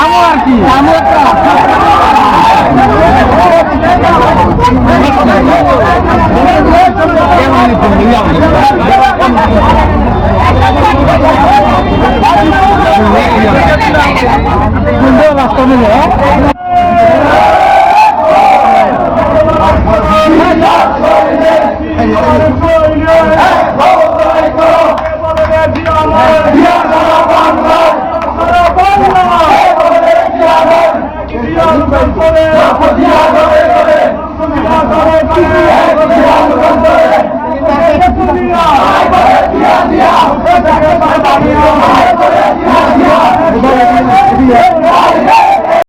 আমার কি আমার রাস্তা মিলে Let's go! Yeah.